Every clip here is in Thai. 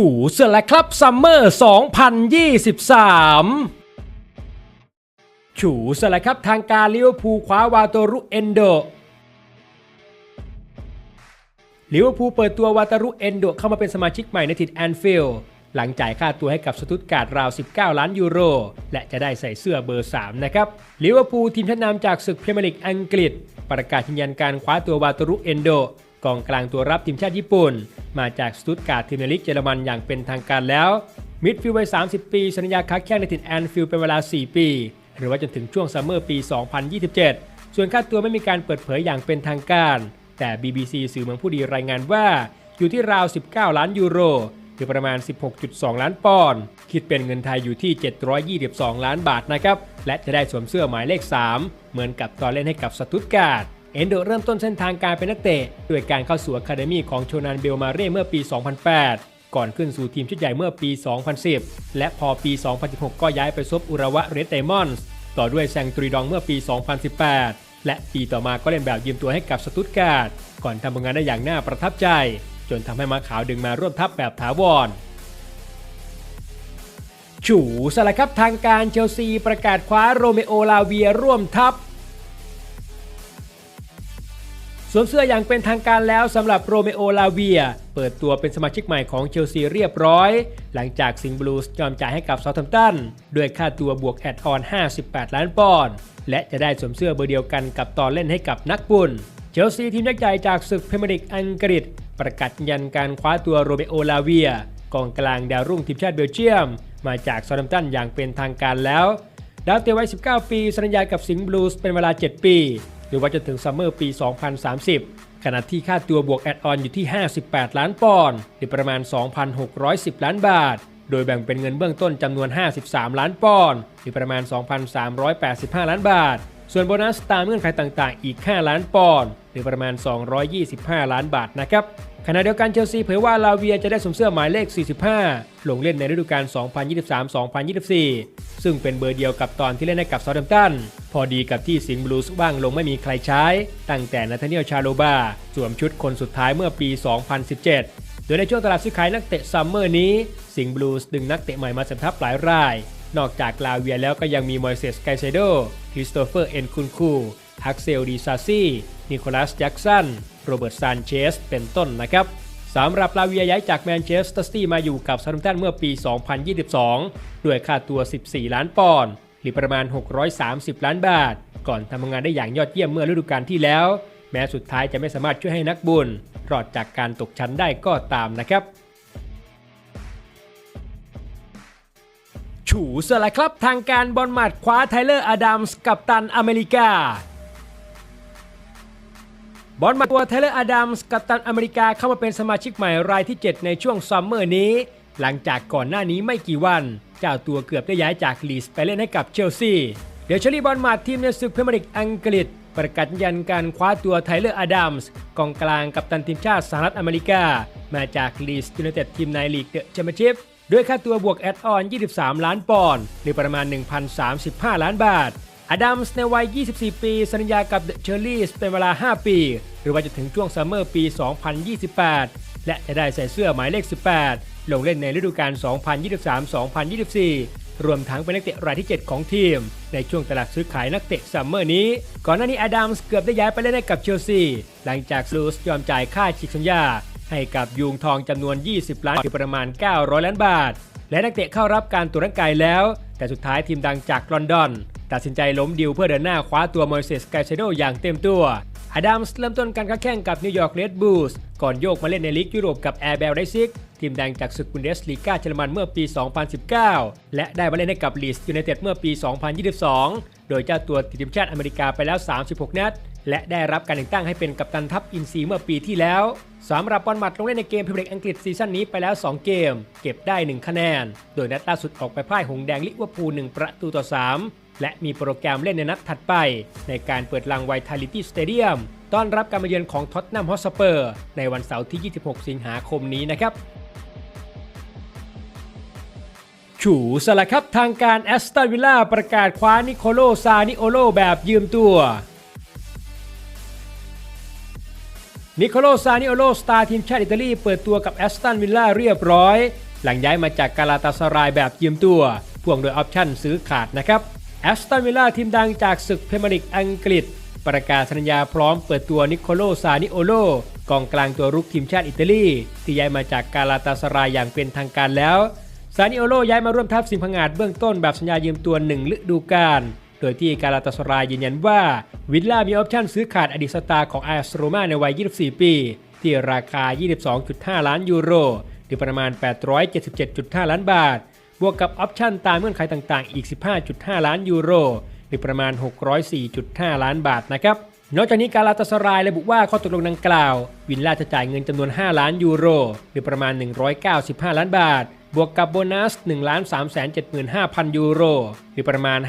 ฉูเสร็จแล้วครับซัมเมอร์ 2023ฉูเสร็จแล้วครับทางการลิเวอร์พูลคว้าวาโตรุเอนโดลิเวอร์พูลเปิดตัววาตารุเอนโดเข้ามาเป็นสมาชิกใหม่ในถิ่นแอนฟิลด์หลังจ่ายค่าตัวให้กับสตุตการ์ดราว 19 ล้านยูโร และจะได้ใส่เสื้อเบอร์ 3 นะครับลิเวอร์พูลทีมชั้นนำจากศึกพรีเมียร์ลีกอังกฤษ ประกาศยืนยันการคว้าตัววาตารุเอนโด กองกลางตัวรับทีมชาติญี่ปุ่น มาจากสตุตการ์ดทีมในลีกเยอรมันอย่างเป็นทางการแล้ว มิดฟิลด์วัย 30 ปีสัญญาค้าแข้งในถิ่นแอนฟิลด์เป็นเวลา 4 ปี หรือว่าจนถึงช่วงซัมเมอร์ปี 2027 ส่วนค่าตัวไม่มีการเปิดเผยอย่างเป็นทางการ แต่ BBC สื่อเมืองผู้ดีรายงานว่า อยู่ที่ราว 19 ล้านยูโรหรือประมาณ 16.2 ล้านปอนด์ คิดเป็นเงินไทยอยู่ที่ 722 ล้านบาทนะครับ และจะได้สวมเสื้อหมายเลข 3 เหมือนกับตอนเล่นให้กับสตุตการ์ด เอนโดเริ่มต้นเส้นทางการเป็นนักเตะด้วยการเข้าสู่อะคาเดมี่ของโชนันเบลมาเร่เมื่อปี 2008 ก่อนขึ้นสู่ทีมชุดใหญ่เมื่อปี 2010 และพอปี 2016 ก็ย้ายไปซบอุระวะเรดไดมอนด์ต่อด้วยแซงตรีดองเมื่อปี 2018 และปีต่อมาก็เล่นแบบยืมตัวให้กับสตุตการ์ดก่อนทำผลงานได้อย่างน่าประทับใจ จนทำให้มาขาวดึงมาร่วมทัพแบบถาวรฉูสละครับทางการเชลซีประกาศคว้าโรเมโอลาเวียร่วมทัพ วมเสื้ออย่างเป็นทางการแล้วสำหรับโรเมโอลาเวีย เปิดตัวเป็นสมาชิกใหม่ของเชลซีเรียบร้อย หลังจากสิงห์บลูส์ยอมจ่ายให้กับเซาท์แฮมป์ตันด้วยค่าตัวบวกแอดออน 58 ล้านปอนด์และจะได้สวมเสื้อเบอร์เดียวกันกับตอนเล่นให้กับนักบุญเชลซีทีมยักษ์ใหญ่จากศึกพรีเมียร์ลีกอังกฤษ ประกาศยันการคว้าตัวโรเมโอลาเวียกองกลางดาวรุ่งทีมชาติเบลเยียม มาจากซาท์แฮมป์ตันอย่างเป็นทางการแล้วดาวเตะวัย19 ปีสัญญากับสิงห์บลูส์เป็นเวลา 7 ปี หรือว่าจนถึงซัมเมอร์ปี 2030 ขณะที่ค่าตัวบวกแอดออนอยู่ที่ 58 ล้านปอนด์หรือประมาณ 2,610 ล้านบาท โดยแบ่งเป็นเงินเบื้องต้นจำนวน 53 ล้านปอนด์หรือประมาณ 2,385 ล้านบาท ส่วนโบนัสตามเงื่อนไขต่างๆ อีก 5 ล้านปอนด์หรือประมาณ 225 ล้านบาทนะครับ ขณะเดียวกันเชลซีเผยว่าลาเวียจะได้สวมเสื้อหมายเลข 45 ลงเล่นในฤดูกาล 2023-2024 ซึ่งเป็นเบอร์เดียวกับตอนที่เล่นให้กับซาร์แฮมตัน พอดีกับที่สิงห์บลูส์ว่างลงไม่มีใครใช้ ตั้งแต่นาธาเนียลชาโลบาสวมชุดคนสุดท้ายเมื่อปี 2017 โดยในช่วงตลาดซื้อขายนักเตะซัมเมอร์นี้ สิงห์บลูส์ดึงนักเตะใหม่มาสริมทัพหลายราย นอกจากลาเวียแล้วก็ยังมีมอยเซสไกเซโดคริสโตเฟอร์เอ็นคุนคู ฮักเซลดีซาซีนิโคลัสแจ็กสัน โรเบิร์ตซานเชส เป็นต้นนะครับสำหรับลาเวียย้ายจากแมนเชสเตอร์ซิตี้มาอยู่กับซาร์มตันเมื่อปี 2022 ด้วยค่าตัว 14 ล้านปอนด์หรือประมาณ 630 ล้านบาท ก่อนทำงานได้อย่างยอดเยี่ยมเมื่อฤดูกาลที่แล้ว แม้สุดท้ายจะไม่สามารถช่วยให้นักบุญ รอดจากการตกชั้นได้ก็ตามนะครับ ฉูสละครับทางการบอลหมัดคว้าไทเลอร์อดัมส์กับตันอเมริกา บอลหมัดตัวไทเลอร์อดัมส์กับตันอเมริกาเข้ามาเป็นสมาชิกใหม่รายที่ 7 ในช่วงซัมเมอร์นี้ หลังจากก่อนหน้านี้ไม่กี่วัน เจ้าตัวเกือบได้ย้ายจากลีสไปเล่นให้กับเชลซี เดี๋ยวเชอรี่บอลหมัดทีมในศึกพรีเมียร์ลีกอังกฤษ ประกาศยันการคว้าตัวไทเลอร์อดัมส์กองกลางกับตันทีมชาติสหรัฐอเมริกา มาจากลีสยูไนเต็ดทีมในลีกเดอะแชมเปี้ยนชิพด้วยค่าตัวบวกแอดออน 23 ล้านปอนด์หรือประมาณ 1,035 ล้านบาท อดัมส์ในวัย 24 ปีสัญญากับเดอะเชอร์รี่เป็นเวลา 5 ปี หรือว่าจะถึงช่วงซัมเมอร์ปี 2028 และจะได้ใส่เสื้อหมายเลข 18 ลงเล่นในฤดูกาล 2023-2024รวมทั้งเป็นนักเตะรายที่ 7 ของทีม ในช่วงตลาดซื้อขายนักเตะซัมเมอร์นี้ ก่อนหน้านี้อดัมส์เกือบได้ย้ายไปเล่นให้กับเชลซี หลังจากลูสยอมจ่ายค่าฉีกสัญญา ให้กับยูงทองจำนวน 20 ล้านหรือประมาณ 900 ล้านบาท และนักเตะเข้ารับการตรวจร่างกายแล้ว แต่สุดท้ายทีมดังจากลอนดอน ตัดสินใจล้มดิวเพื่อเดินหน้าคว้าตัวมอยเซสไกเซโดอย่างเต็มตัวอดัมส์เริ่มต้นการค้าแข่งกับนิวยอร์กเรดบูลส์ก่อนโยกมาเล่นในลีกยุโรปกับแอร์เบลไดซิกทีมแดงจากศึกบุนเดสลีกาเยอรมันเมื่อปี 2019 และได้มาเล่นให้กับลีสยูไนเต็ดเมื่อปี 2022 โดยเจ้าตัวติดทีมชาติอเมริกาไปแล้ว 36 นัด และได้รับการแต่งตั้งให้เป็นกัปตันทัพอินซีเมื่อปีที่แล้วสำหรับบอลหมัดลงเล่นในเกมพรีเมียร์ลีกอังกฤษซีซั่นนี้ไปแล้ว 2 เกม เก็บได้ 1 คะแนน โดยนัดล่าสุดออกไปพ่ายหงแดงลิเวอร์พูล1ประตูต่อ 3 และมีโปรแกรมเล่นในนัดถัดไป ในการเปิดลังไวทาลิตี้สเตเดียมต้อนรับการมาเยือนของท็อตแนมฮอสเปอร์ในวันเสาร์ที่ 26 สิงหาคมนี้นะครับฉูสละครับทางการแอสตันวิลล่าประกาศคว้านิโคโลซานิโอโลแบบยืมตัวนิโคโลซานิโอโลสตาร์ทีมชาติอิตาลีเปิดตัวกับแอสตันวิลล่าเรียบร้อย หลังย้ายมาจากกาลาตาสรายแบบยืมตัวพ่วงโดยออปชั่นซื้อขาดนะครับ แอสตันวิลล่าทีมดังจากศึกเพเมร์ลีกอังกฤษ ประกาศสัญญาพร้อมเปิดตัวนิโคโลซานิโอโลกองกลางตัวรุกทีมชาติอิตาลี ที่ย้ายมาจากกาลาตาสรายอย่างเป็นทางการแล้ว ซานิโอโลย้ายมาร่วมทัพสิงห์พังงาดเบื้องต้นแบบสัญญายืมตัวหนึ่งฤดูกาลโดยที่กาลาตาสรายยืนยันว่า วิลล่ามีออปชั่นซื้อขาดอดีตสตาร์ของอาสโรมาในวัย 24 ปี ที่ราคา 22.5 ล้านยูโรหรือประมาณ 877.5 ล้านบาท บวกกับออปชั่นตามเงื่อนไขต่างๆ อีก 15.5 ล้านยูโร หรือประมาณ 604.5 ล้านบาทนะครับ นอกจากนี้กาลาตาสรายระบุว่าข้อตกลงดังกล่าว วินล่าจะจ่ายเงินจำนวน 5 ล้านยูโร หรือประมาณ 195 ล้านบาท บวกกับโบนัส 1 3 7 5 0 0 0ยูโร หรือประมาณ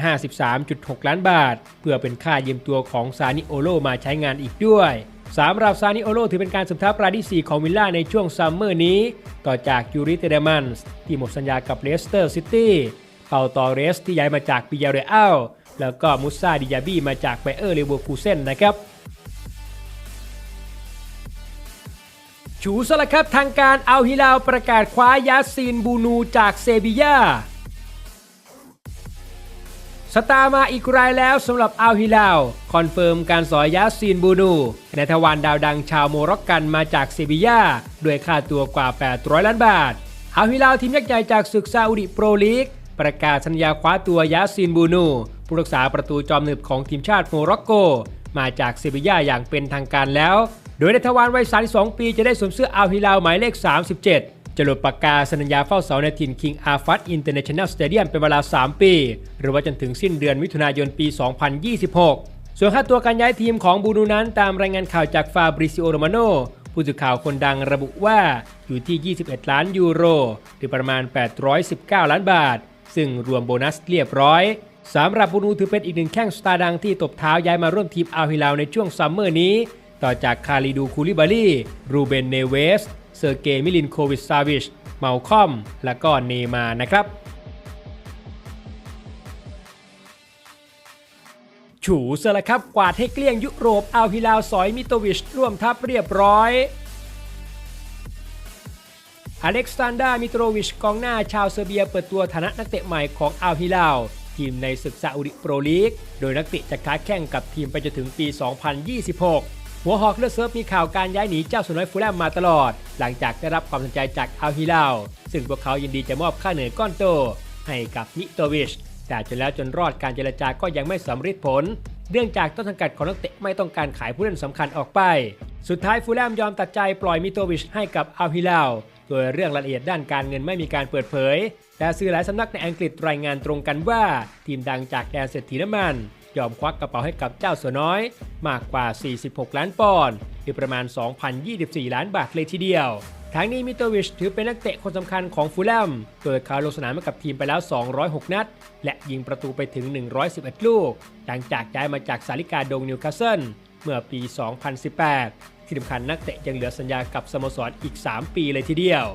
53.6 ล้านบาท เพื่อเป็นค่าเยืมตัวของซานิโอโลมาใช้งานอีกด้วย สำหรับซานิโอโลถือเป็นการสมทับรายที่ 4 ของวิลล่าในช่วงซัมเมอร์นี้ ต่อจากยูริเตเดมันส์ที่หมดสัญญากับเลสเตอร์ซิตี้เปาตอเรสที่ย้ายมาจากปิยาเรอัลแล้วก็มุสซาดิยาบีมาจากไบเออร์เลเวอร์คูเซนนะครับชูสละครับทางการเอาฮิลาวประกาศคว้ายาซีนบูนูจากเซบียา สตาร์มาอีกรายแล้วสำหรับอัลฮิลาวคอนเฟิร์มการสอยยาซีนบูนูในทวารดาวดังชาวโมร็อกกันมาจากเซบียาด้วยค่าตัวกว่า 800 ล้านบาทอัลฮิลาวทีมยักษ์ใหญ่จากศึกซาอุดิโปรลีก ประกาศสัญญาคว้าตัวยาซีนบูนูผู้รักษาประตูจอมหนึบของทีมชาติโมร็อกโก มาจากเซบียาอย่างเป็นทางการแล้ว โดยในทวารวัย 32 ปีจะได้สวมเสื้ออัลฮิลาวหมายเลข 37 จะลุดปากกาสัญญาเฝ้าเสาในถิ่นคิงอาฟัตอินเตอร์เนชั่นแนลสเตเดียมเป็นเวลา 3 ปี หรือว่าจนถึงสิ้นเดือนมิถุนายนปี 2026 ส่วนค่าตัวการย้ายทีมของบูนูนั้นตามรายงานข่าวจากฟาบริซิโอโรมาโนผู้สื่อข่าวคนดังระบุว่าอยู่ที่ 21 ล้านยูโร หรือประมาณ 819 ล้านบาท ซึ่งรวมโบนัสเรียบร้อยสำหรับบูนูถือเป็นอีกหนึ่งแข้งสตาร์ดังที่ตบเท้าย้ายมาร่วมทีมอัลฮิลาวในช่วงซัมเมอร์นี้ ต่อจากคาริดูคูลิบาลีรูเบนเนเวส เซอร์เกย์มิลินโควิชซาวิช เมาคอม และก็เนมานะครับ ฉูเสละครับกวาดให้เกลี้ยงยุโรปอัลฮิลาวสอยมิโตวิช ร่วมทัพเรียบร้อยอเล็กซานดามิโตรวิชกองหน้าชาวเซอร์เบียเปิดตัวฐานะนักเตะใหม่ของอัลฮิลาวทีมในศึกซาอุดิโปรลีก โดยนักเตะจะค้าแข่งกับทีมไปจนถึงปี 2026 หัวหอกเลือดเซิร์ฟมีข่าวการย้ายหนีเจ้าสน้อยฟูลแลมมาตลอด หลังจากได้รับความสนใจจากอัลฮิลาวซึ่งพวกเขายินดีจะมอบค่าเหนื่อยก้อนโต ให้กับมิโตวิช แต่จนแล้วจนรอดการเจรจาก็ยังไม่สำเร็จผล เนื่องจากต้นสังกัดของนักเตะไม่ต้องการขายผู้เล่นสำคัญออกไป สุดท้ายฟูลแลมยอมตัดใจปล่อยมิโตวิชให้กับอัลฮิลาวโดยเรื่องรายละเอียดด้านการเงินไม่มีการเปิดเผย แต่สื่อหลายสำนักในอังกฤษรายงานตรงกันว่า ทีมดังจากแดนเศรษฐีน้ำมัน ยอมควักกระเป๋าให้กับเจ้าสัวน้อย มากกว่า 46 ล้านปอนด์หรือประมาณ 2,024 ล้านบาทเลยทีเดียว ทั้งนี้มิโตวิชถือเป็นนักเตะคนสำคัญของฟูลแลม โดยเขาลงสนามกับทีมไปแล้ว 206 นัด และยิงประตูไปถึง 111 ลูก หลังจากย้ายมาจากสาริกาดงนิวคาสเซิลเมื่อปี 2018 ที่สำคัญนักเตะยังเหลือสัญญากับสโมสรอีก 3 ปีเลยทีเดียว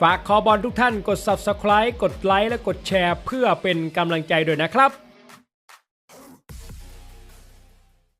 ฝากคอบอลทุกท่านกด Subscribe กดไลค์และกดแชร์ เพื่อเป็นกำลังใจด้วยนะครับ